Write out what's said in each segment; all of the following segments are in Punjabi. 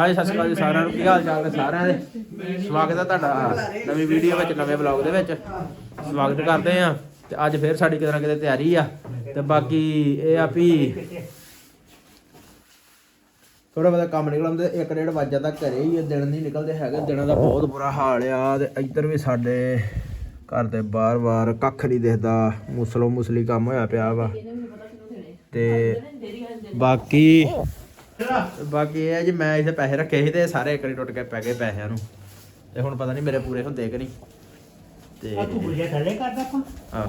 ਹਾਏ ਸਤਿ ਸ਼੍ਰੀ ਅਕਾਲ ਜੀ ਸਾਰਿਆਂ ਨੂੰ। ਕੀ ਹਾਲ ਚਾਲ ਹੈ ਸਾਰਿਆਂ ਦੇ? ਸਵਾਗਤ ਹੈ ਤੁਹਾਡਾ ਨਵੀਂ ਵੀਡੀਓ ਵਿੱਚ, ਨਵੇਂ ਵਲੌਗ ਦੇ ਵਿੱਚ। ਸਵਾਗਤ ਕਰਦੇ ਆ ਤੇ ਅੱਜ ਫੇਰ ਸਾਡੀ ਕਿਤੇ ਨਾ ਕਿਤੇ ਤਿਆਰੀ ਆ। ਤੇ ਬਾਕੀ ਇਹ ਆ ਵੀ ਥੋੜਾ ਬਹੁਤਾ ਕੰਮ ਨਿਕਲਣ ਤੇ 1:30 ਵਜ ਜਾਂਦਾ ਘਰੇ ਹੀ, ਇਹ ਦਿਨ ਨਹੀਂ ਨਿਕਲਦੇ ਹੈਗੇ। ਦਿਨਾਂ ਦਾ ਬਹੁਤ ਬੁਰਾ ਹਾਲ ਆ ਤੇ ਇੱਧਰ ਵੀ ਸਾਡੇ ਘਰ ਦੇ ਬਾਰ-ਬਾਰ ਕੱਖ ਨਹੀਂ ਦਿਖਦਾ। ਮੁਸਲੋ ਮੁਸਲੀ ਕੰਮ ਹੋਇਆ ਪਿਆ ਵਾ। ਤੇ ਬਾਕੀ ਬਾਕੀ ਇਹ ਹੈ ਜੀ ਮੈਂ ਇਥੇ ਪੈਸੇ ਰੱਖੇ ਸੀ ਤੇ ਸਾਰੇ ਇੱਕ ਵਾਰੀ ਟੁੱਟ ਕੇ ਪੈ ਗਏ ਪੈਸਿਆਂ ਨੂੰ। ਤੇ ਹੁਣ ਪਤਾ ਨਹੀਂ ਮੇਰੇ ਪੂਰੇ ਹੁੰਦੇ ਕਿ ਨਹੀਂ। ਤੇ ਆਹ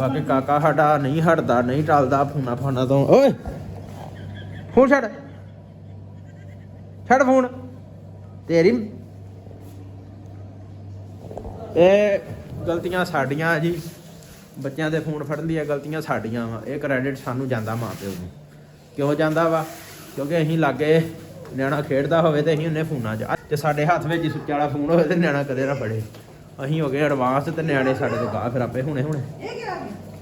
ਬਾਕੀ ਕਾਕਾ ਸਾਡਾ ਨਹੀਂ ਹਟਦਾ ਨਹੀਂ ਟਲਦਾ ਫੋਨਾ ਫੋਨਾ ਤੋਂ। ਓਏ! ਫੋਨ ਛੱਡ। ਛੱਡ ਫੋਨ। ਤੇਰੀ ਇਹ ਗਲਤੀਆਂ ਸਾਡੀਆਂ ਜੀ। ਬੱਚਿਆਂ ਦੇ ਫੋਨ ਫੜਨ ਦੀਆਂ ਗਲਤੀਆਂ ਸਾਡੀਆਂ ਵਾ। ਇਹ ਕ੍ਰੈਡਿਟ ਸਾਨੂੰ ਜਾਂਦਾ ਮਾਂ ਪਿਓ ਨੂੰ। ਕਿਉਂ ਜਾਂਦਾ ਵਾ? ਕਿਉਂਕਿ ਅਸੀਂ ਲਾਗੇ ਨਿਆਣਾ ਖੇਡਦਾ ਹੋਵੇ ਤੇ ਅਸੀਂ ਉਹਨੇ ਫੋਨਾਂ 'ਚ ਤੇ ਸਾਡੇ ਹੱਥ ਵਿੱਚ ਸੁੱਚਾ ਵਾਲਾ ਫੋਨ ਹੋਵੇ ਤੇ ਨਿਆਣਾ ਕਦੇ ਨਾ ਫੜੇ। ਅਸੀਂ ਹੋ ਗਏ ਐਡਵਾਂਸ ਤੇ ਨਿਆਣੇ ਸਾਡੇ ਤੋਂ ਗਾਹ ਫਿਰ ਆਪੇ ਹੁਣੇ ਹੁਣੇ।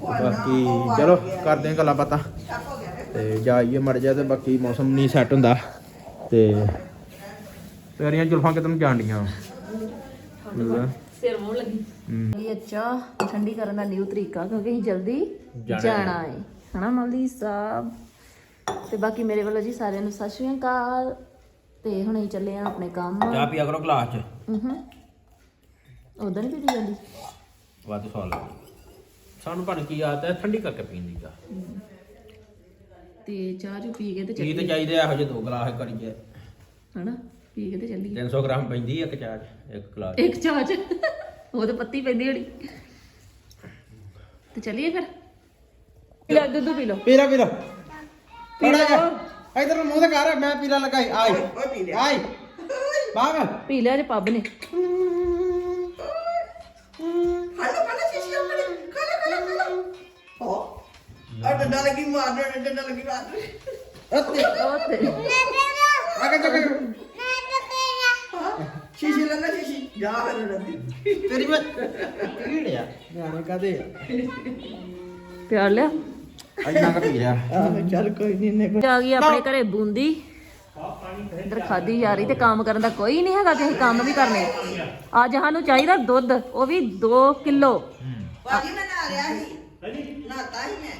ਬਾਕੀ ਚਲੋ ਕਰਦੇ ਹਾਂ ਗੱਲਾਂ ਬਾਤਾਂ। ਤੇ ਜਾਈਏ ਮਰ ਜਾ ਤੇ ਬਾਕੀ ਮੌਸਮ ਨਹੀਂ ਸੈੱਟ ਹੁੰਦਾ। ਤੇ ਤੇਰੀਆਂ ਜ਼ੁਲਫਾਂ ਕਿਤੋਂ ਜਾਣਡੀਆਂ ਸਿਰ ਮੂੰਹ ਲੱਗੀ। ਹੂੰ। ਇਹ ਅੱਛਾ ਠੰਡੀ ਕਰਨ ਦਾ ਨਿਊ ਤਰੀਕਾ ਕਿਉਂਕਿ ਅਸੀਂ ਜਲਦੀ ਜਾਣਾ ਜਾਣਾ ਹੈ। ਹਨਾ ਮੌਲੀ ਸਾਹਿਬ? ਤੇ ਬਾਕੀ ਮੇਰੇ ਵੱਲੋਂ ਜੀ ਸਾਰਿਆਂ ਨੂੰ ਸਤਿ ਸ਼੍ਰੀ ਅਕਾਲ। ਤੇ ਹੁਣ ਅਸੀਂ ਚੱਲੇ ਆ ਆਪਣੇ ਕੰਮ। ਚਾਹ ਪੀਆ ਕਰੋ ਗਲਾਸ 'ਚ। ਹੂੰ ਪੀਤੀ ਜਾਂਦੀ? ਵੱਧ ਸਵਾਲ ਸਾਨੂੰ ਭਾਣ ਕੀ ਆਦਤ ਹੈ ਠੰਡੀ ਕਰਕੇ ਪੀਣ ਦੀ ਚਾਹ। ਤੇ ਚਾਹ ਚੂ ਪੀ ਕੇ ਤੇ ਪੀ ਚੱਲੀ ਤੇ ਚਾਹੀਦੇ ਆ ਇਹੋ ਜਿਹੇ ਦੋ ਗਲਾਸ ਕਰੀਏ ਹਨਾ? ਪੀ ਕੇ ਤੇ ਚੱਲੀ 300 ਗ੍ਰਾਮ ਪੈਂਦੀ ਆ ਇੱਕ ਚਾਹ 'ਚ ਇੱਕ ਗਲਾਸ ਇੱਕ ਚਾਹ ਚ? ਉਹ ਤੇ ਪੱਤੀ ਪੈਂਦੀ ਹੜੀ ਤੇ ਚੱਲੀਏ ਫਿਰ? ਲੈ। ਦੁੱਧ ਪੀ ਲਓ। ਪੀਲਾ ਪੀਲਾ ਥੋੜਾ ਜਿਹਾ ਇਧਰ ਨੂੰ ਮੂੰਹ ਤੇ ਕਰ ਮੈਂ ਪੀਲਾ ਲਗਾਈ। ਆਈ। ਆਈ। ਬਾਗ ਪੀ ਲਿਆ ਜੇ ਪੱਬ ਨੇ। ਹਲੋ ਪਹਿਲਾਂ ਸ਼ੀਸ਼ੀ ਉੱਪਰ ਖਲੇ ਖਲੇ ਖਲੇ। ਹੋ ਆ ਡੰਡਾ ਲੱਗੀ ਮਾਰਨ ਡੰਡਾ ਲੱਗੀ ਮਾਰਨ ਉੱਤੇ ਉਹ ਤੇ ਆ ਕੇ ਚੱਕ। ਸ਼ੀਸ਼ੀ ਲੈ ਲੈ ਸ਼ੀਸ਼ੀ। ਜਾ ਹਲੋ ਡੰਡੀ ਤੇਰੀ ਮੈਂ ਕੀੜਿਆ ਨਿਆਣੇ ਕਾਦੇ ਪਿਆਰ ਲਿਆ? ਇੰਨਾ ਕ ਪੀ ਲਿਆ ਚੱਲ ਕੋਈ ਨਹੀਂ ਨੇ ਆ ਗਈ ਆਪਣੇ ਘਰੇ ਬੂੰਦੀ। ਖਾਦੀ ਜਾ ਰਹੀ ਤੇ ਕੰਮ ਕਰਨ ਦਾ ਕੋਈ ਨਹੀਂ ਹੈਗਾ ਕਿ ਅਸੀਂ ਕੰਮ ਵੀ ਕਰਨੇ। ਅੱਜ ਸਾਨੂੰ ਚਾਹੀਦਾ ਦੁੱਧ ਉਹ ਵੀ 2 ਕਿਲੋ। ਬਾਜੀ ਮੈਂ ਨਾ ਰਿਹਾ ਸੀ। ਨਾਤਾ ਹੀ ਮੈਂ।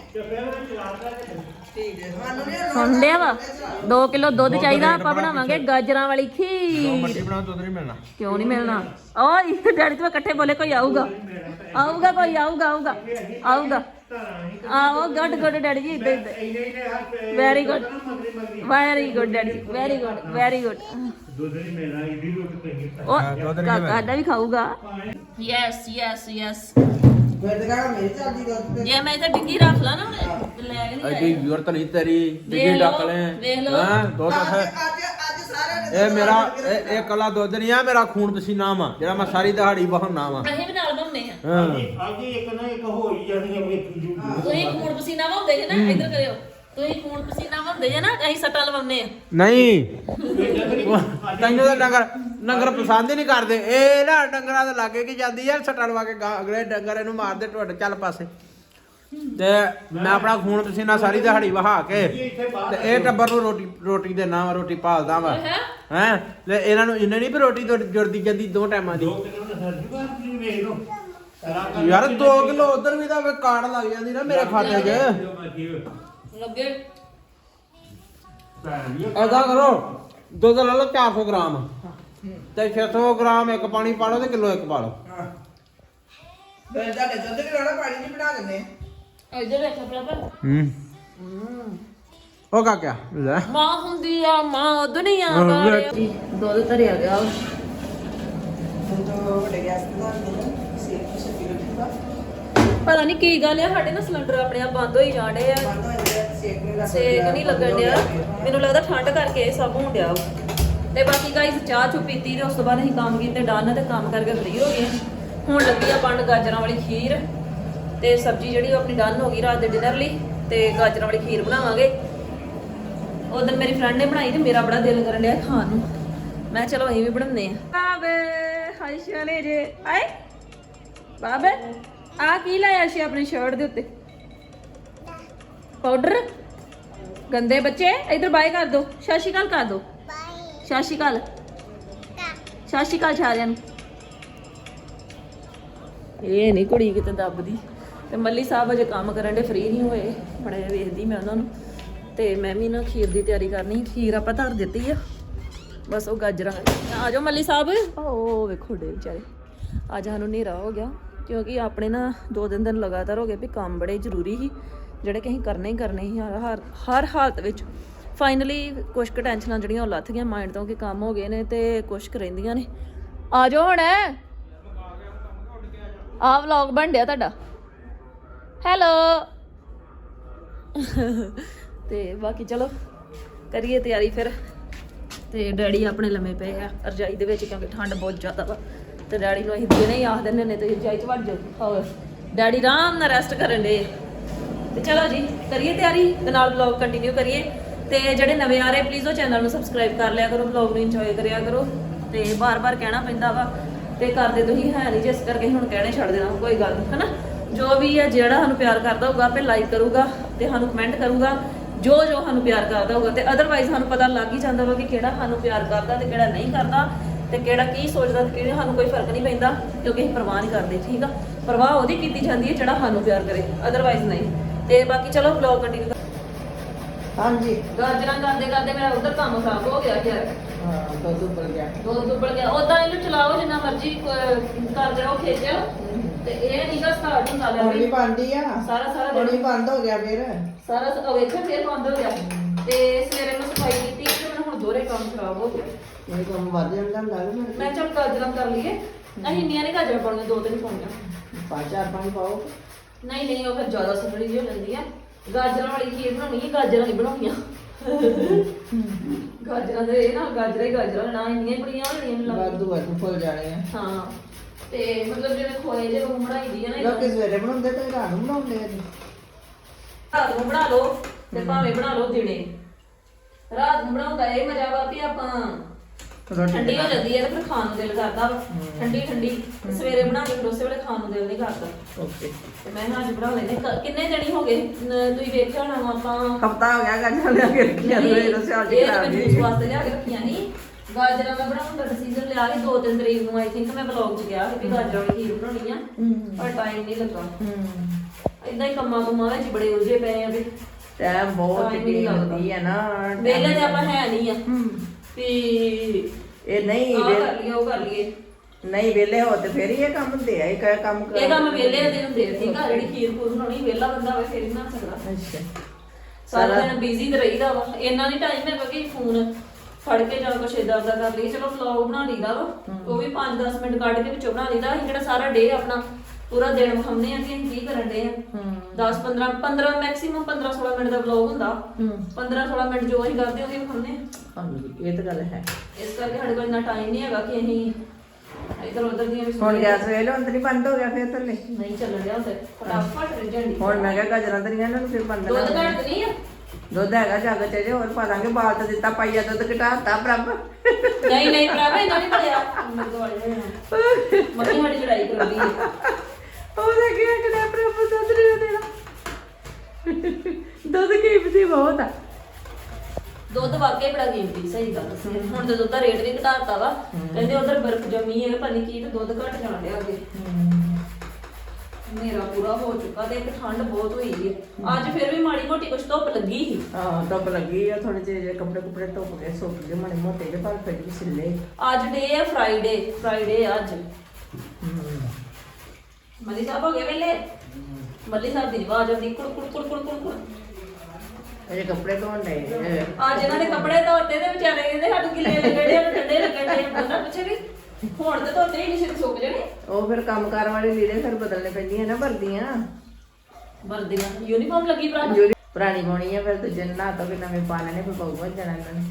ਠੀਕ ਹੈ ਸਾਨੂੰ ਨਹੀਂ ਸੁਣ ਲਿਆ ਵਾ? 2 ਕਿਲੋ ਦੁੱਧ ਚਾਹੀਦਾ ਆਪਾਂ ਬਣਾਵਾਂਗੇ ਗਾਜਰਾਂ ਵਾਲੀ ਖੀਰ ਮੱਟੀ ਬਣਾ ਦੁੱਧ ਨਹੀਂ ਮਿਲਣਾ। ਕਿਉਂ ਨਹੀਂ ਮਿਲਣਾ? ਓਏ ਡੈਡੀ ਤੋਂ ਇਕੱਠੇ ਬੋਲੇ ਕੋਈ ਆਊਗਾ? ਆਊਗਾ ਕੋਈ ਆਊਗਾ ਆਊਗਾ। ਆਊਗਾ। ਆਓ ਗੁੱਡ ਗੁੱਡ ਡੈਡੀ ਜੀ ਇਦਾਂ ਇਦਾਂ। Very good very good daddy very good very good ਦੁੱਧ ਨਹੀਂ ਮਿਲਣਾ ਇਹ ਵੀ ਰੋਟ ਕਾਕਾ ਵੀ ਖਾਊਗਾ ਯੈਸ ਯੈਸ ਯੈਸ ਮੇਰੀ ਜੇ ਮੈਂ ਤਾਂ ਡਿੱਗੀ ਰੱਖ ਲਾ ਨਾ ਹੁਣ ਲੈ ਕੇ ਨਹੀਂ ਐਡੀ ਜ਼ਰੂਰਤ ਨਹੀਂ ਤੇਰੀ ਲਓ, ਡੱਕ ਲੈ। ਹਾਂ ਦੁੱਧ ਅੱਜ ਹੈ। ਅੱਜ ਅੱਜ ਸਾਰਿਆਂ ਨੇ ਇਹ ਮੇਰਾ ਇਹ ਇਹ ਕੱਲਾ ਦੁੱਧ ਨਹੀਂ ਆ ਮੇਰਾ ਖੂਨ ਪਸੀਨਾ ਵਾ। ਜਿਹੜਾ ਮੈਂ ਸਾਰੀ ਦਿਹਾੜੀ ਬਹਾਨਾ ਵਾ। ਅਸੀਂ ਵੀ ਬਣਾਉਂਦੇ ਆ। ਹਾਂ। ਅੱਜ ਇੱਕ ਨਾ ਇੱਕ ਹੋ ਹੀ ਜਾਣੀ ਆ ਵੇਖੀ ਜੂ ਤੁਸੀਂ ਖੂਨ ਪਸੀਨਾ ਵਹਾਉਂਦੇ ਜੇ ਨਾ ਇੱਧਰ ਕਰਿਓ। ਤੁਸੀਂ ਖੂਨ ਪਸੀਨਾ ਵਹਾਉਂਦੇ ਜੇ ਨਾ ਅਸੀਂ ਸੱਟਾਂ ਲਵਾਉਂਦੇ ਆ। ਨਹੀਂ। ਤੈਨੂੰ ਤਾਂ ਡੰਗਰ ਡੰਗਰ ਪਸੰਦ ਹੀ ਨਹੀਂ ਕਰਦੇ। ਇਹ ਨਾ ਡੰਗਰਾਂ ਦੇ ਲਾਗੇ ਕੀ ਜਾਂਦੀ ਯਾਰ ਸੱਟਾਂ ਲਵਾ ਕੇ ਅਗਲੇ ਡੰਗਰ ਇਹਨੂੰ ਮਾਰਦੇ ਢੁੱਡ ਚੱਲ ਪਾਸੇ। ਤੇ ਮੈਂ ਆਪਣਾ ਖੂਨ ਪਸੀਨਾ ਸਾਰੀ ਦਿਹਾੜੀ ਵਹਾ ਕੇ ਤੇ ਇਹ ਟੱਬਰ ਨੂੰ ਰੋਟੀ ਰੋਟੀ ਦੇ ਨਾਮ ਰੋਟੀ ਪਾਲਦਾ ਵਾ। ਹੈ? ਹੈ? ਤੇ ਇਹਨਾਂ ਨੂੰ ਇੰਨੇ ਨਹੀਂ ਵੀ ਰੋਟੀ ਜੁੜਦੀ ਜਾਂਦੀ ਦੋ ਟਾਈਮਾਂ ਦੀ। ਤੁਸੀਂ ਵੇਖ ਲਓ। ਯਾਰ 2 ਕਿਲੋ ਉਧਰ ਵੀ ਤਾਂ ਫਿਰ ਕਾਰਡ ਲੱਗ ਜਾਂਦੀ ਨਾ ਮੇਰੇ ਖਾਤੇ 'ਚ। ਲੱਗੇ। ਐਦਾ ਕਰੋ ਦੁੱਧ ਲੈ ਲਓ 400 ਗ੍ਰਾਮ। ਤੇ 600 ਗ੍ਰਾਮ ਇੱਕ ਪਾਣੀ ਪਾ ਲਓ ਤੇ ਕਿਲੋ ਇੱਕ ਪਾ ਲਓ। ਮੈਂ ਤੁਹਾਡੇ ਦੁੱਧ ਵੀ ਰੋਣਾ ਪਾਣੀ ਨਹੀਂ ਬਣਾ ਦਿੰਦੇ ਇੱਧਰ ਵੇਖ ਪ੍ਰਭਾ ਹੂੰ। ਉਹ ਕਾ ਕਿਆ? ਲੈ। ਮਾਂ ਹੁੰਦੀ ਆ ਮਾਂ ਉਦੋਂ ਨਹੀਂ ਆ ਗਾੜਿਆ ਦੁੱਧ ਧਰਿਆ ਗਿਆ। ਦੁੱਧ ਵੱਡੇ ਗੈਸ ਤੇ ਰੱਖਦਾ ਪਤਾ ਨਹੀਂ ਕੀ ਗੱਲ ਆ ਸਾਡੇ ਨਾ ਸਿਲੰਡਰ ਆਪਣੇ ਆਪ ਬੰਦ ਹੋਈ ਜਾਣੇ ਆ। ਬੰਦ ਹੋ ਜਾਂਦਾ ਸੇਕ ਨਹੀਂ ਲੱਗਦਾ ਸੇਕ ਨਹੀਂ ਲੱਗਣ ਡਿਆ। ਮੈਨੂੰ ਲੱਗਦਾ ਠੰਡ ਕਰਕੇ ਇਹ ਸਭ ਹੋਣ ਡਿਆ। ਤੇ ਬਾਕੀ ਗਾਈਸ ਚਾਹ ਚੁ ਪੀਤੀ ਤੇ ਉਸ ਤੋਂ ਬਾਅਦ ਅਸੀਂ ਕੰਮ ਕੀਤੇ ਡਨ ਤੇ ਕੰਮ ਕਰਕੇ ਫ੍ਰੀ ਹੋ ਗਏ ਹੁਣ ਲੱਗੀ ਆ ਬਣ ਗਾਜਰਾਂ ਵਾਲੀ ਖੀਰ ਤੇ ਸਬਜ਼ੀ ਜਿਹੜੀ ਉਹ ਆਪਣੀ ਡਨ ਹੋ ਗਈ ਰਾਤ ਦੇ ਡਿਨਰ ਲਈ ਤੇ ਗਾਜਰਾਂ ਵਾਲੀ ਖੀਰ ਬਣਾਵਾਂਗੇ। ਉਦੋਂ ਮੇਰੀ ਫਰੈਂਡ ਨੇ ਬਣਾਈ ਤੇ ਮੇਰਾ ਬੜਾ ਦਿਲ ਕਰਨ ਡਿਆ ਖਾਣ ਨੂੰ। ਮੈਂ ਚਲੋ ਅਸੀਂ ਵੀ ਬਣਾਉਂਦੇ ਆ। ਬਾਬੇ ਹਾਈ ਸ਼ਾਨੇ ਜੇ। ਆਏ? ਬਾਬੇ? ਆ ਕੀ ਲਾਇਆ ਸੀ ਆਪਣੀ ਸ਼ਰਟ ਦੇ ਉੱਤੇ? ਪਾਊਡਰ ਗੰਦੇ ਬੱਚੇ ਇਧਰ ਬਾਏ ਕਰ ਦੋ। ਸਤਿ ਸ਼੍ਰੀ ਅਕਾਲ ਕਰ ਦੋ। Bye. ਸਤਿ ਸ਼੍ਰੀ ਅਕਾਲ। ਸਤਿ ਸ਼੍ਰੀ ਅਕਾਲ ਸਾਰਿਆਂ ਨੂੰ। ਇਹ ਨਹੀਂ ਕੁੜੀ ਕਿਤੇ ਦੱਬਦੀ। ਤੇ ਮੱਲੀ ਸਾਹਿਬ ਅਜੇ ਕੰਮ ਕਰਨ ਦੇ ਫ੍ਰੀ ਨਹੀਂ ਹੋਏ। ਬੜੇ ਵੇਖਦੀ ਮੈਂ ਉਹਨਾਂ ਨੂੰ। ਤੇ ਮੈਂ ਵੀ ਨਾ ਖੀਰ ਦੀ ਤਿਆਰੀ ਕਰਨੀ। ਖੀਰ ਆਪਾਂ ਧਰ ਦਿੱਤੀ ਆ। ਬਸ ਉਹ ਗਾਜਰਾਂ। ਆ ਜਾਓ ਮੱਲੀ ਸਾਹਿਬ। ਉਹ ਵੇਖੋ ਡੇ ਵਿਚਾਰੇ। ਅੱਜ ਸਾਨੂੰ ਹਨੇਰਾ ਹੋ ਗਿਆ। ਕਿਉਂਕਿ ਆਪਣੇ ਨਾ ਦੋ ਦਿਨ ਦਿਨ ਲਗਾਤਾਰ ਹੋ ਗਏ ਵੀ ਕੰਮ ਬੜੇ ਜ਼ਰੂਰੀ ਸੀ, ਜਿਹੜੇ ਕਿ ਅਸੀਂ ਕਰਨੇ ਹੀ ਕਰਨੇ ਸੀ ਹਰ ਹਰ ਹਾਲਤ ਵਿੱਚ। ਫਾਈਨਲੀ ਕੁਝ ਕੁ ਟੈਨਸ਼ਨਾਂ ਜਿਹੜੀਆਂ ਉਹ ਲੱਥ ਗਈਆਂ ਮਾਈਂਡ ਤੋਂ ਕਿ ਕੰਮ ਹੋ ਗਏ ਨੇ ਤੇ ਕੁਝ ਕੁ ਰਹਿੰਦੀਆਂ ਨੇ। ਆ ਜਾਓ ਹੁਣ। ਆ ਵਲੌਗ ਬਣ ਡਿਆ ਤੁਹਾਡਾ। ਹੈਲੋ ਤੇ ਬਾਕੀ ਚਲੋ, ਕਰੀਏ ਤਿਆਰੀ ਫਿਰ। ਤੇ ਡੈਡੀ ਆਪਣੇ ਲੰਮੇ ਪਏ ਆ, ਰਜਾਈ ਦੇ ਵਿੱਚ ਕਿਉਂਕਿ ਠੰਡ ਬਹੁਤ ਜ਼ਿਆਦਾ ਵਾ। ਤੇ ਡੈਡੀ ਨੂੰ ਅਸੀਂ ਦਿਨੇ ਹੀ ਆਖ ਦਿੰਦੇ ਨੇ ਤੇ ਰਜਾਈ ਚ ਵੜ ਜਾਓ। ਹੋਰ ਡੈਡੀ ਆਰਾਮ ਨਾਲ ਰੈਸਟ ਕਰਨ ਦੇ ਤੇ ਚਲੋ ਜੀ ਕਰੀਏ ਤਿਆਰੀ ਤੇ ਨਾਲ ਵਲੌਗ ਕੰਟੀਨਿਊ ਕਰੀਏ। ਤੇ ਜਿਹੜੇ ਨਵੇਂ ਆ ਰਹੇ ਪਲੀਜ਼ ਉਹ ਚੈਨਲ ਨੂੰ ਸਬਸਕ੍ਰਾਈਬ ਕਰ ਲਿਆ ਕਰੋ ਵਲੌਗ ਨੂੰ ਇੰਜੋਏ ਕਰਿਆ ਕਰੋ। ਤੇ ਬਾਰ-ਬਾਰ ਕਹਿਣਾ ਪੈਂਦਾ ਵਾ। ਤੇ ਕਰਦੇ ਤੁਸੀਂ ਹੈ ਨਹੀਂ ਜਿਸ ਕਰਕੇ ਹੁਣ ਕਹਿਣੇ ਛੱਡ ਦੇਣਾ ਕੋਈ ਗੱਲ ਨੀ, ਹਨਾ? ਜੋ ਵੀ ਹੈ ਜਿਹੜਾ ਸਾਨੂੰ ਪਿਆਰ ਕਰਦਾ ਹੋਊਗਾ ਆਪੇ ਲਾਈਕ ਕਰੂਗਾ ਤੇ ਸਾਨੂੰ ਕਮੈਂਟ ਕਰੂਗਾ। ਜੋ ਜੋ ਸਾਨੂੰ ਪਿਆਰ ਕਰਦਾ ਹੋਊਗਾ ਤੇ ਅਦਰਵਾਈਜ਼ ਸਾਨੂੰ ਪਤਾ ਲੱਗ ਹੀ ਜਾਂਦਾ ਵਾ ਕਿ ਕਿਹੜਾ ਸਾਨੂੰ ਪਿਆਰ ਕਰਦਾ ਤੇ ਕਿਹੜਾ ਨਹੀਂ ਕਰਦਾ। ਤੇ ਕਿਹੜਾ ਕੀ ਸੋਚਦਾ ਤੇ ਕਿਹੜੇ ਸਾਨੂੰ ਕੋਈ ਫ਼ਰਕ ਨਹੀਂ ਪੈਂਦਾ ਕਿਉਂਕਿ ਅਸੀਂ ਪਰਵਾਹ ਨਹੀਂ ਕਰਦੇ ਠੀਕ ਆ? ਪਰਵਾਹ ਉਹਦੀ ਕੀਤੀ ਜਾਂਦੀ ਹੈ ਜਿਹੜਾ ਸਾਨੂੰ ਪਿਆਰ ਕਰੇ ਅਦਰਵਾਈਜ਼ ਨਹੀਂ। ਤੇ ਬਾਕੀ ਚਲੋ ਵਲੌਗ ਕੰਟੀਨਿਊ ਹਾਂਜੀ। ਗਾਜਰਾਂ ਕਰਦੇ ਕਰਦੇ ਮੇਰਾ ਉਧਰ ਕੰਮ ਖਰਾਬ ਹੋ ਗਿਆ ਯਾਰ। ਹਾਂ ਦੁੱਧ ਉੱਬਲ ਗਿਆ। ਦੁੱਧ ਉੱਬਲ ਗਿਆ। ਉਦਾਂ ਇਹਨੂੰ ਚਲਾਓ ਜਿੰਨਾ ਮਰਜ਼ੀ ਕਰਦੇ ਰਹੋ ਖੇਚ ਤੇ ਇਹ ਨਹੀਂਗਾ ਸਟਾਰਟ ਹੁੰਦਾ ਲੈ ਵੀ। ਬੰਦੀ ਆ। ਸਾਰਾ ਸਾਰਾ ਦਿਨ। ਬੰਦ ਹੋ ਗਿਆ ਫਿਰ। ਸਾਰਾ ਵੇਖਿਆ ਫੇਰ ਬੰਦ ਹੋ ਗਿਆ। ਤੇ ਦੋਰੇ ਕੰਮ ਖਰਾਬ ਹੋ ਗਿਆ। ਮੇਰੇ ਕੰਮ ਵੱਧ ਜਾਂਦਾ ਹੁੰਦਾ ਨਾ ਮੈਂ ਚੱਲ ਗਾਜਰਾਂ ਕਰ ਲਈਏ। ਅਸੀਂ ਇੰਨੀਆਂ ਨਹੀਂ ਗਾਜਰਾਂ ਪਾਉਣੀਆਂ ਦੋ ਤਿੰਨ ਪਾਉਣੀਆਂ। ਪੰਜ ਚਾਰ ਪਾਣੀ ਪਾਓ। ਨਹੀਂ ਨਹੀਂ ਉਹ ਫਿਰ ਜ਼ਿਆਦਾ ਸਫੜੀ ਜਿਹੀ ਹੋ ਜਾਂਦੀ ਹੈ ਗਾਜਰਾਂ ਵਾਲੀ ਖੀਰ ਬਣਾਉਣੀ ਹੈ ਗਾਜਰਾਂ ਨਹੀਂ ਬਣਾਉਣੀਆਂ। ਗਾਜਰਾਂ ਦੇ ਇਹ ਨਾ ਗਾਜਰਾਂ ਹੀ ਗਾਜਰਾਂ ਨਾ ਇੰਨੀਆਂ ਬੜੀਆਂ ਹੋਣੀਆਂ ਮੈਨੂੰ ਲੱਗਦਾ ਵਾਧੂ ਵਾਧੂ ਫੁੱਲ ਜਾਣੇ ਆ। ਹਾਂ ਤੇ ਮਤਲਬ ਜਿਵੇਂ ਖੋਏ ਜੇ ਨੂੰ ਬਣਾਈ ਦੀ ਆ ਨਾ ਲੋਕੀ ਸਵੇਰੇ ਬਣਾਉਂਦੇ ਤੇ ਰਾਤ ਨੂੰ ਬਣਾਉਂਦੇ ਆ ਜੀ। ਰਾਤ ਨੂੰ ਬਣਾ ਲਓ ਤੇ ਭਾਵੇਂ ਬਣਾ ਲਓ ਦਿਨੇ। ਰਾਤ ਨੂੰ ਬਣਾਉਂਦਾ ਇਹ ਮਜ਼ਾ ਵਾ ਵੀ ਆਪਾਂ ਠੰਡੀ ਹੋ ਜਾਂਦੀ ਹੈ ਤੇ ਫਿਰ ਖਾਣ ਨੂੰ ਦਿਲ ਕਰਦਾ ਵਾ। ਠੰਡੀ ਠੰਡੀ। ਤੇ ਸਵੇਰੇ ਬਣਾ ਕੇ ਫਿਰ ਉਸੇ ਵੇਲੇ ਖਾਣ ਨੂੰ ਦਿਲ ਨਹੀਂ ਕਰਦਾ। ਓਕੇ। ਤੇ ਮੈਂ ਕਿਹਾ ਅੱਜ ਬਣਾ ਲੈਂਦੇ। ਕ- ਕਿੰਨੇ ਜਣੀ ਹੋ ਗਏ? ਨ- ਤੁਸੀਂ ਵੇਖਿਆ ਹੋਣਾ ਵਾ ਆਪਾਂ। ਹਫਤਾ ਹੋ ਗਿਆ ਗਾਜਰਾਂ ਲਿਆ ਕੇ ਰੱਖੀਆਂ ਨੂੰ ਇਹ ਰਸਿਆਲ ਜੀ ਇਹ ਤਾਂ ਖਰਾਬ ਮੈਂ ਨਹੀਂ ਜੂਸ ਵਾਸਤੇ ਲਿਆ ਕੇ ਰੱਖੀਆਂ ਨਹੀਂ ਗਾਜਰਾਂ ਦਾ ਬਣਾਉਣ ਦਾ ਡਿਸੀਜਨ ਲਿਆ ਸੀ ਦੋ ਤਿੰਨ ਤਰੀਕ ਨੂੰ ਆਈ ਥਿੰਕ ਮੈਂ ਵਲੌਗ 'ਚ ਗਿਆ ਸੀ ਵੀ ਗਾਜਰਾਂ ਵਾਲੀ ਖੀਰ ਬਣਾਉਣੀ ਆ ਪਰ ਟਾਈਮ ਨਹੀਂ ਲੱਗਾ। ਇਦਾਂ ਹੀ ਕੰਮਾਂ ਕੁਮਾਂ ਵਿੱਚ ਬੜੇ ਉਲਝੇ ਪਏ ਆ ਵੀ। ਟਾਈਮ ਬਹੁਤ Time ਹੀ ਨਹੀਂ ਲੱਗਦਾ। ਹੈ ਨਾ ਵੇਲੇ ਤੇ ਆਪਾਂ ਹੈ ਨਹੀਂ ਆ। ਵੀ ਇਹ ਨਹੀਂ ਆਹ ਕਰ ਲਈਏ ਉਹ ਕਰ ਲਈਏ। ਨਹੀਂ ਵੇਲੇ ਹੋ ਤੇ ਫੇਰ ਹੀ ਇਹ ਕੰਮ ਹੁੰਦੇ ਆ ਇਹ ਕ- ਕੰਮ ਕਰ- ਇਹ ਕੰਮ ਵੇਲੇ ਦੇ ਹੁੰਦੇ ਆ। ਠੀਕ ਆ ਜਿਹੜੀ ਖੀਰ ਖੂਰ ਬਣਾਉਣੀ ਵੇਲਾ ਬੰਦਾ ਹੋਵੇ ਫਿਰ ਹੀ ਬਣਾ ਸਕਦਾ। ਅੱਛਾ। ਸਾਰਾ ਦਿਨ ਬਿਜ਼ੀ ਤੇ ਰਹੀਦਾ ਵਾ। ਇੰਨਾ ਨਹੀਂ ਟਾਈਮ ਹੈਗਾ ਕਿ ਫੋਨ ਫੜ ਕੇ ਜਾਂ ਕੁਛ ਏਦਾਂ ਦਾ ਕਰ ਲਈਏ। ਚਲੋ ਵਲੌਗ ਬਣਾ ਲਈਦਾ ਵਾ। ਉਹ ਵੀ 5-10 ਮਿੰਟ ਕੱਢ ਕੇ ਵਿੱਚੋਂ ਬਣਾ ਲਈਦਾ। ਅਸੀਂ ਜਿਹੜਾ ਸਾਰਾ ਡੇ ਆਪਣਾ ਪੂਰਾ ਦਿਨ ਵਿਖਾਉਂਦੇ ਆ ਕਿ ਕੀ ਕਰਨ ਡੇ ਆ। 10 15 15 ਮੈਕਸਿਮਮ 15 16 ਮਿੰਟ ਦਾ ਵਲੌਗ ਹੁੰਦਾ। 15 16 ਮਿੰਟ ਜੋ ਅਸੀਂ ਕਰਦੇ ਉਹੀ ਵਿਖਾਉਂਦੇ ਆ। ਹਾਂਜੀ ਇਹ ਤਾਂ ਗੱਲ ਹੈ। ਇਸ ਕਰਕੇ ਸਾਡੇ ਕੋਲ ਇੰਨਾ ਟਾਈਮ ਨਹੀਂ ਹੈਗਾ ਕਿ ਅਸੀਂ ਇਧਰ ਉਧਰ ਦੀਆਂ ਵੀ ਹੁਣ ਗੈਸ ਵੇਲੇ ਹੁਣ ਤਾਂ ਨਹੀਂ ਬੰਦ ਹੋ ਗਿਆ ਫੇਰ ਥੱਲੇ ਨਹੀਂ। ਚੱਲਣ ਡਿਆ ਹੁੰਦਾ ਫਟਾਫਟ ਰਿਜਣ ਦੀ ਹੁਣ ਮੈਂ ਕਿਹਾ ਗਾਜਰਾਂ ਤਰੀਆਂ ਇਹਨਾਂ ਨੂੰ ਫਿਰ ਬੰਦ ਦੁੱਧ ਕਰ ਘੱਟ ਨਹੀਂ ਆ? ਦੁੱਧ ਹੈਗਾ ਜੱਗ ਚ ਜੇ ਹੋਰ ਪਾ ਦਾਂਗੇ ਬਾਲ ਤਾਂ ਦਿੱਤਾ ਪਾਈਆ ਦੁੱਧ ਘਟਾਤਾ ਪ੍ਰਭ। ਨਹੀਂ ਨਹੀਂ ਭਰਾਵਾ ਇਹਨਾਂ ਨਹੀਂ ਪੜਿਆ ਮੇਰੇ ਕੋਲ ਵਾਲੇ ਮੰਮੀ ਸਾਡੀ ਲੜਾਈ ਕਰਦੀ ਹੈ ਉਹਦਾ ਕੀ ਕਿਹੜਾ ਪ੍ਰਭ ਦੁੱਧ ਨਹੀਂ ਦੇਣਾ। ਦੁੱਧ ਕੀਮਤੀ ਬਹੁਤ ਆ। ਦੁੱਧ ਵਾਕਈ ਬੜਾ ਕੀਮਤੀ ਸਹੀ ਗੱਲ ਹੁਣ ਤੇ ਦੁੱਧ ਦਾ ਰੇਟ ਵੀ ਘਟਾਤਾ ਵਾ। ਕਹਿੰਦੇ ਉਧਰ ਬਰਫ਼ ਜਮੀ ਹੈ ਪਤਾ ਨੀ ਕੀ ਤੇ ਦੁੱਧ ਘਟ ਜਾਣ ਡਿਆ ਅੱਗੇ। ਮੇਰਾ ਪੂਰਾ ਹੋ ਚੁੱਕਾ ਤੇ ਇੱਕ ਠੰਡ ਬਹੁਤ ਹੋਈ ਹੈ। ਅੱਜ ਫਿਰ ਵੀ ਮਾੜੀ ਮੋਟੀ ਕੁਛ ਧੁੱਪ ਲੱਗੀ ਸੀ। ਹਾਂ ਧੁੱਪ ਲੱਗੀ ਆ ਥੋੜੇ ਜਿਹੇ ਕੱਪੜੇ ਕੁਪੜੇ ਧੁੱਪ ਗਏ ਸੁੱਕ ਗਏ ਮਾੜੇ ਮੋਟੇ ਜਿਹੇ ਪਰ ਫਿਰ ਵੀ ਸਿੱਲੇ। ਅੱਜ ਡੇ ਹੈ ਫਰਾਈਡੇ ਫਰਾਈਡੇ ਅੱਜ। ਮੱਲੀ ਸਾਹਿਬ ਹੋ ਗਏ ਵੇਲੇ ਮੱਲੀ ਸਾਹਿਬ ਦੀ ਆਵਾਜ਼ ਆਉਂਦੀ ਕੁੜ ਕੁੜ ਕੁੜ ਕੁੜ ਕੁੜ ਕੁੜ। ਅਜੇ ਕੱਪੜੇ ਧੋਣ ਡਏ ਅੱਜ ਇਹਨਾਂ ਦੇ ਕੱਪੜੇ ਧੋਤੇ ਤੇ ਵਿਚਾਰੇ ਕਹਿੰਦੇ ਸਾਡੇ ਗਿੱਲੇ ਲੱਗਣੇ ਆ ਠੰਡੇ ਲੱਗਣੇ ਆ ਬੰਦਾ ਪੁੱਛੇ ਵੀ ਹੁਣ ਤੇ ਧੋਤੇ ਹੀ ਨਹੀਂ ਸਿਰ ਸੁੱਕ ਜਾਣੇ। ਉਹ ਫਿਰ ਕੰਮਕਾਰ ਵਾਲੇ ਲੀੜੇ ਫਿਰ ਬਦਲਨੇ ਪੈਂਦੀਆਂ ਨਾ ਵਰਦੀਆਂ। ਵਰਦੀਆਂ ਯੂਨੀਫਾਰਮ ਲੱਗੀ ਭਰਾ? ਜਿਹੜੀ ਪੁਰਾਣੀ ਪਾਉਣੀ ਆ ਫਿਰ ਦੂਜੇ ਨੂੰ ਨਾ ਤਾਂ ਵੀ ਨਵੇਂ ਪਾ ਲੈਣੇ ਫਿਰ ਬਹੁਤ ਜਾਣਾ ਇਹਨਾਂ ਨੇ।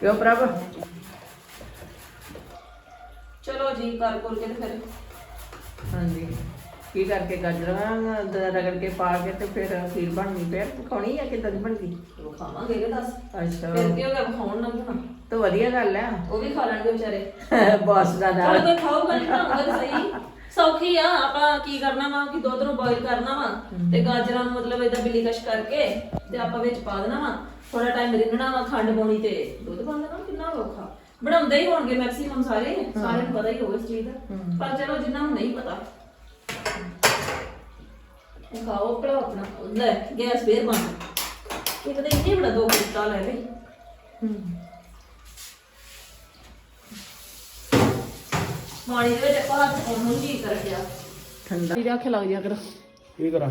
ਕਿਉਂ ਪ੍ਰਭ ਚਲੋ ਜੀ ਕਰ ਕੋਲ ਕੇ ਤੇ ਫਿਰ। ਹਾਂਜੀ। ਕੀ ਕਰਕੇ ਗਾਜਰਾਂ ਦ- ਰਗੜ ਕੇ ਪਾ ਕੇ ਤੇ ਫਿਰ ਖੀਰ ਬਣ ਗਈ ਫਿਰ ਪਕਾਉਣੀ ਆ ਕਿਦਾਂ ਦੀ ਬਣ ਗਈ ਉਹ ਖਾਵਾਂਗੇ ਕਿ ਦੱਸ। ਅੱਛਾ। ਫਿਰ ਕੀ ਹੋ ਗਿਆ ਖਾਣ ਨਾ ਬਣਾ ਤਾਂ ਵਧੀਆ ਗੱਲ ਆ। ਉਹ ਵੀ ਖਾ ਲੈਣਗੇ ਵਿਚਾਰੇ। ਬਸ ਦਾ ਚਲ ਨਾਲ ਕੋਈ ਖਾਊਗਾ ਨਹੀਂ ਖਾਊਗਾ ਸਹੀ। ਸੌਖੀ ਆ ਆਪਾਂ ਕੀ ਕਰਨਾ ਵਾ ਕਿ ਦੁੱਧ ਨੂੰ ਬੋਇਲ ਕਰਨਾ ਵਾ ਤੇ ਗਾਜਰਾਂ ਨੂੰ ਮਤਲਬ ਇਦਾਂ ਬਿੱਲੀ ਕਸ਼ ਕਰਕੇ ਤੇ ਆਪਾਂ ਵਿੱਚ ਪਾ ਦੇਣਾ ਵਾ। ਥੋੜਾ ਟਾਈਮ ਰਿੰਨਣਾ ਵਾ ਖੰਡ ਪਾਉਣੀ ਤੇ। ਦੁੱਧ ਪਾ ਦੇਣਾ ਕਿੰਨਾ ਔਖਾ। ਬਣਾਉਂਦੇ ਹੀ ਹੋਣਗੇ ਮੈਕਸਿਮਮ ਸਾਰੇ ਸਾਰਿਆਂ ਨੂੰ ਪਤਾ ਹੀ ਹੋਵੇ ਇਸ ਚੀਜ਼ ਦਾ। ਪਰ ਚਲੋ ਜਿੰਨਾ ਨੂੰ ਨਹੀਂ ਪਤਾ ਖਾਓ ਭਲਾ ਆਪਣਾ। ਲੈ ਗੈਸ ਫੇਰ ਬੰਦ। ਇੱਕ ਤਾਂ ਇੰਨੇ ਬੜਾ ਦੋ ਕੁੱਤਾ ਲੈ ਲਈ ਮਾੜੀ ਦੇ ਵਿੱਚ ਆਪਾਂ ਹੱਥ ਪਾਉਣ ਨੂੰ ਜੀ ਕਰ ਗਿਆ। ਠੰਡਾ। ਵੀਰੇ ਆਖੇ ਲੱਗ ਜਾ ਕਰ? ਕੀ ਕਰਾਂ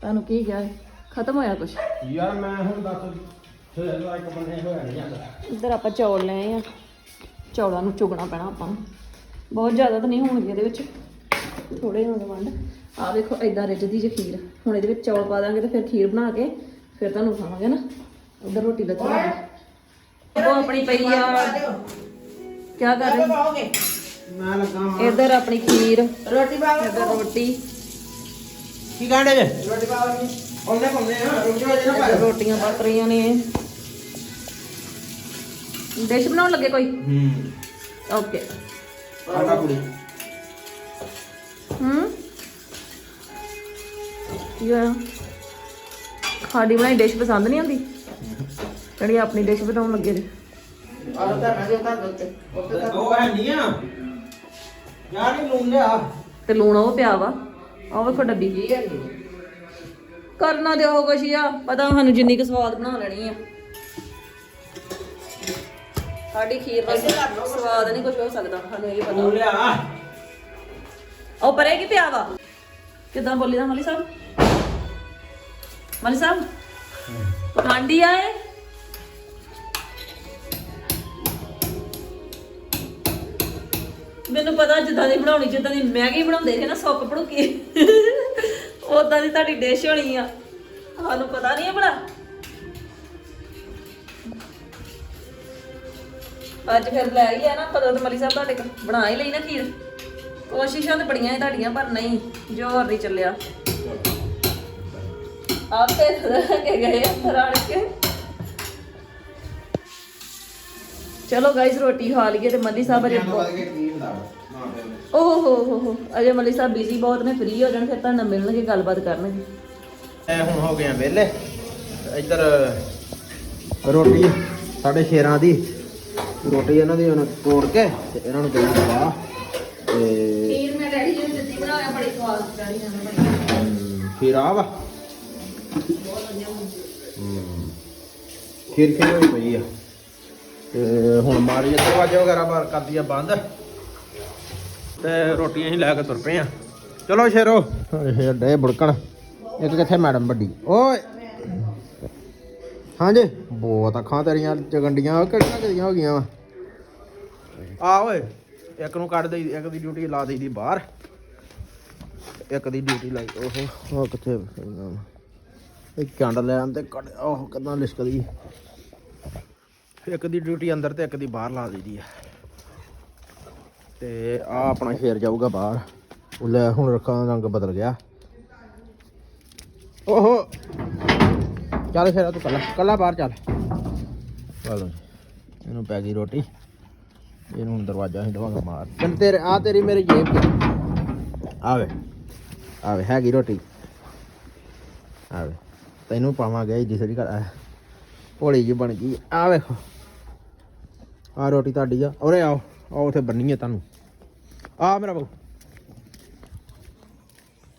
ਤੁਹਾਨੂੰ ਕੀ ਕਿਹਾ ਹੈ? ਖਤਮ ਹੋਇਆ ਕੁਛ? ਯਾਰ ਮੈਂ ਹੁਣ ਦੱਸ ਫਿਰ ਇੱਕ ਬੰਨੇ ਹੋਇਆ ਨਹੀਂ ਜਾਂਦਾ। ਇੱਧਰ ਆਪਾਂ ਚੌਲ ਲਏ ਆ। ਚੌਲਾਂ ਨੂੰ ਚੁਗਣਾ ਪੈਣਾ ਆਪਾਂ ਨੂੰ। ਬਹੁਤ ਜ਼ਿਆਦਾ ਤਾਂ ਨਹੀਂ ਹੋਣਗੇ ਇਹਦੇ ਵਿੱਚ। ਥੋੜੇ ਹੋਣ ਵੰਡ ਆ ਵੇਖੋ ਐਦਾਂ ਰਿੱਝਦੀ ਜੇ ਖੀਰ। ਹੁਣ ਇਹਦੇ ਵਿੱਚ ਚੌਲ ਪਾ ਦਾਂਗੇ ਤੇ ਫਿਰ ਖੀਰ ਬਣਾ ਕੇ ਫਿਰ ਤੁਹਾਨੂੰ ਖਾਵਾਂਗੇ ਨਾ। ਉਧਰ ਰੋਟੀ ਲੱਗੀ ਉਹ ਆਪਣੀ ਪਈ ਆ। ਕੀ ਕਰ ਰਹੇ? ਮੈਂ ਲੱਗਾ ਇੱਧਰ ਆਪਣੀ ਖੀਰ ਰੋਟੀ ਪਾਓਗੇ ਇੱਧਰ ਰੋਟੀ। ਕੀ ਕਹਿੰਦੇ ਜੇ? ਰੋਟੀ ਪਾਵਣੀ ਉਹਨੇ ਪਾਉਂਦੇ ਆ। ਰੁਕ ਜਾਓ ਜੇ ਨਾ ਭਾਈ ਰੋਟੀਆਂ ਪੱਕ ਰਹੀਆਂ ਨੇ। ਡਿਸ਼ ਬਣਾਉਣ ਲੱਗੇ ਕੋਈ? ਹੂੰ। ਓਕੇ। ਆਟਾ ਕੁੜੀ। ਹੂੰ। ਹੋਇਆ ਸਾਡੀ ਬਣਾਈ ਡਿਸ਼ ਪਸੰਦ ਨਹੀਂ ਆਉਂਦੀ। ਜਿਹੜੀ ਆਪਣੀ ਡਿਸ਼ ਬਣਾਉਣ ਲੱਗੇ ਜੇ ਆਹ ਤਾਂ ਮੈਂ ਤਾਂ ਦਿੱਤੇ ਉੱਤੇ। ਤਾਂ ਉਹ ਹੈ ਨਹੀਂ ਆ। ਯਾਰ ਇਹ ਲੂਣ ਲਿਆ। ਤੇ ਲੂਣ ਉਹ ਪਿਆ ਵਾ। ਆਹ ਵੇਖੋ ਡੱਬੀ। ਕੀ ਹੈ ਨੀ? ਕਰਨਾ ਤੇ ਉਹ ਕੁਛ ਹੀ ਆ। ਪਤਾ ਸਾਨੂੰ ਜਿੰਨੀ ਕੁ ਸਵਾਦ ਬਣਾ ਲੈਣੀ ਆ। ਸਾਡੀ ਖੀਰ ਦਾ ਸਵਾਦ ਨਹੀਂ ਕੁਝ ਹੋ ਸਕਦਾ ਸਾਨੂੰ ਇਹ ਲੂਣ ਪਤਾ। ਲਿਆ ਉਹ ਪਰੇ ਕੀ ਪਿਆ ਵਾ? ਕਿਦਾਂ ਬੋਲੀ ਦਾ ਮਲੀ ਸਾਹਿਬ? ਮਲੀ ਸਾਹਿਬ ਪਖੰਡੀ ਆਏ ਮੈਨੂੰ ਪਤਾ ਜਿੱਦਾਂ ਦੀ ਬਣਾਉਣੀ ਜਿੱਦਾਂ ਦੀ ਮੈਗੀ ਬਣਾਉਂਦੇ ਨੇ ਨਾ ਸੁੱਕ ਭੜੂਕੀ। ਉਦਾਂ ਦੀ ਤੁਹਾਡੀ ਡਿਸ਼ ਹੋਣੀ ਆ। ਸਾਨੂੰ ਪਤਾ ਨਹੀਂ ਹੈ ਬੜਾ ਅੱਜ ਫਿਰ ਲੈ ਗਿਆ ਨਾ ਪਤਾ ਤੇ ਮਲੀ ਸਾਹਿਬ ਤੁਹਾਡੇ ਕੋਲ ਬਣਾ ਹੀ ਲਈ ਨਾ ਖੀਰ। ਕੋਸ਼ਿਸ਼ਾਂ ਤੇ ਬੜੀਆਂ ਹੀ ਤੁਹਾਡੀਆਂ, ਪਰ ਨਹੀਂ, ਜੋਰ ਨਹੀਂ ਚੱਲਿਆ। ਆਪੇ ਰਹਿ ਕੇ ਗਏ ਆ ਰੜ ਕੇ। ਚਲੋ ਗਾਇਸ ਰੋਟੀ ਖਾ ਲਈਏ ਤੇ ਮੱਲੀ ਸਾਹਿਬ ਅਜੇ ਬਹੁਤ- ਕੀ ਹੁੰਦਾ ਨਾ ਓਹ ਹੋ ਹੋ ਹੋ ਅਜੇ ਮੱਲੀ ਸਾਹਿਬ ਬਿਜ਼ੀ ਬਹੁਤ ਨੇ ਫ੍ਰੀ ਹੋ ਜਾਣ, ਫਿਰ ਤੁਹਾਨੂੰ ਮਿਲਣਗੇ, ਗੱਲਬਾਤ ਕਰਨਗੇ। ਐ ਹੁਣ ਹੋ ਗਏ ਆ ਵਿਹਲੇ। ਇੱਧਰ ਰੋਟੀ ਸਾਡੇ ਸ਼ੇਰਾਂ ਦੀ। ਰੋਟੀ ਇਹਨਾਂ ਦੀ ਹੁਣ ਤੋੜ ਕੇ ਤੇ ਇਹਨਾਂ ਨੂੰ ਦੇਈ ਦਵਾ ਤੇ ਖੀਰ ਮੈਂ ਡੈਡੀ ਜੀ ਨੂੰ ਦਿੱਤੀ ਬਣਾਇਆ ਬੜੀ ਸਵਾਦ ਡੈਡੀ ਨੇ ਬਣੀ ਹਮ, ਫਿਰ ਆ ਵਾ? ਹਮ, ਖੀਰ ਖੀਰ ਹੋਈ ਪਈ ਆ। ਤੇ ਹੁਣ ਮਾਰੀ ਦਰਵਾਜ਼ਾ ਵਗੈਰਾ ਬਾਹਰ ਕਰਦੀ ਆ ਬੰਦ। ਤੇ ਰੋਟੀਆਂ ਹੀ ਲੈ ਕੇ ਤੁਰ ਪਏ ਆ। ਚਲੋ ਸ਼ੇਰੋ। ਇਹ ਡੇ ਬੁੜਕਣ। ਇੱਕ ਕਿੱਥੇ ਮੈਡਮ ਵੱਡੀ? ਓਏ। ਹਾਂਜੀ। ਬਹੁਤ ਅੱਖਾਂ ਤੇਰੀਆਂ ਚਗੰਡੀਆਂ ਕਿਹੜੀਆਂ ਕਿਹੜੀਆਂ ਹੋ ਗਈਆਂ ਵਾ? ਆ ਓਏ, ਇੱਕ ਨੂੰ ਕੱਢ ਦੇਈ, ਇੱਕ ਦੀ ਡਿਊਟੀ ਲਾ ਦੇਈ ਬਾਹਰ। ਇੱਕ ਦੀ ਡਿਊਟੀ ਲਾਈ, ਉਹ ਉਹ ਕਿੱਥੇ ਇਹ ਚੰਡ ਲੈ ਆਂਦੇ, ਕੱਢ, ਉਹ ਕਿਦਾਂ ਲਿਸ਼ਕਦੀ? ਇੱਕ ਦੀ ਡਿਊਟੀ ਅੰਦਰ ਤੇ ਇੱਕ ਦੀ ਬਾਹਰ ਲਾ ਦਈਦੀ ਆ। ਤੇ ਆ ਆਪਣਾ ਸ਼ੇਰ ਜਾਊਗਾ ਬਾਹਰ। ਉਹ ਲੈ, ਹੁਣ ਰੱਖਾਂ ਦਾ ਰੰਗ ਬਦਲ ਗਿਆ। ਓਹੋ ਚੱਲ ਸ਼ੇਰਾ ਤੂੰ ਕੱਲਾ ਕੱਲਾ ਬਾਹਰ ਚੱਲ। ਚਲੋ ਇਹਨੂੰ ਪੈ ਗਈ ਰੋਟੀ। ਇਹਨੂੰ ਹੁਣ ਦਰਵਾਜ਼ਾ ਹੀ ਦਵਾਂਗਾ ਮਾਰ ਤੈਨੂੰ ਤੇਰੇ ਆ ਤੇਰੀ ਮੇਰੀ ਜੇਬ ਚ। ਆਵੇ। ਆਵੇ ਹੈਗੀ ਰੋਟੀ। ਆਵੇ। ਤੈਨੂੰ ਪਾਵਾਂਗੇ ਜੀ ਸੜੀ ਕਰ ਭੋਲੀ ਜੀ ਬਣ ਗਈ। ਆ ਵੇਖੋ। ਆ ਰੋਟੀ ਤੁਹਾਡੀ ਆ। ਉਰੇ ਆਓ। ਆਓ ਉਥੇ ਬੰਨੀ ਹੈ ਤੁਹਾਨੂੰ। ਆ ਮੇਰਾ ਬਾਬੂ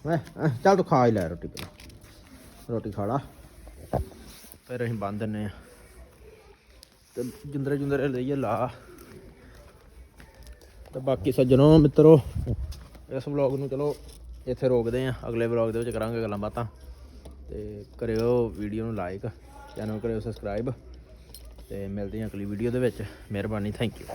ਵੇ ਚੱਲ ਤੂੰ ਖਾ ਹੀ ਲੈ ਰੋਟੀ ਪਹਿਲਾਂ। ਰੋਟੀ ਖਾ ਲਾ। ਫਿਰ ਅਸੀਂ ਬੰਨ ਦਿੰਨੇ ਆ ਤੇ ਜਿੰਦਰੇ ਜਿੰਦਰੇ ਲਈਏ ਲਾ। ਤੇ ਬਾਕੀ ਸੱਜਣੋ, ਮਿੱਤਰੋ, ਇਸ ਵਲੌਗ ਨੂੰ ਚਲੋ ਇੱਥੇ ਰੋਕਦੇ ਆ ਅਗਲੇ ਵਲੌਗ ਦੇ ਵਿੱਚ ਕਰਾਂਗੇ ਗੱਲਾਂ ਬਾਤਾਂ। ਤੇ ਕਰਿਓ ਵੀਡੀਓ ਨੂੰ ਲਾਈਕ ਚੈਨਲ ਕਰਿਓ ਸਬਸਕ੍ਰਾਈਬ ਤੇ ਮਿਲਦੇ ਹਾਂ ਅਗਲੀ ਵੀਡੀਓ ਦੇ ਵਿੱਚ। ਮਿਹਰਬਾਨੀ ਥੈਂਕ ਯੂ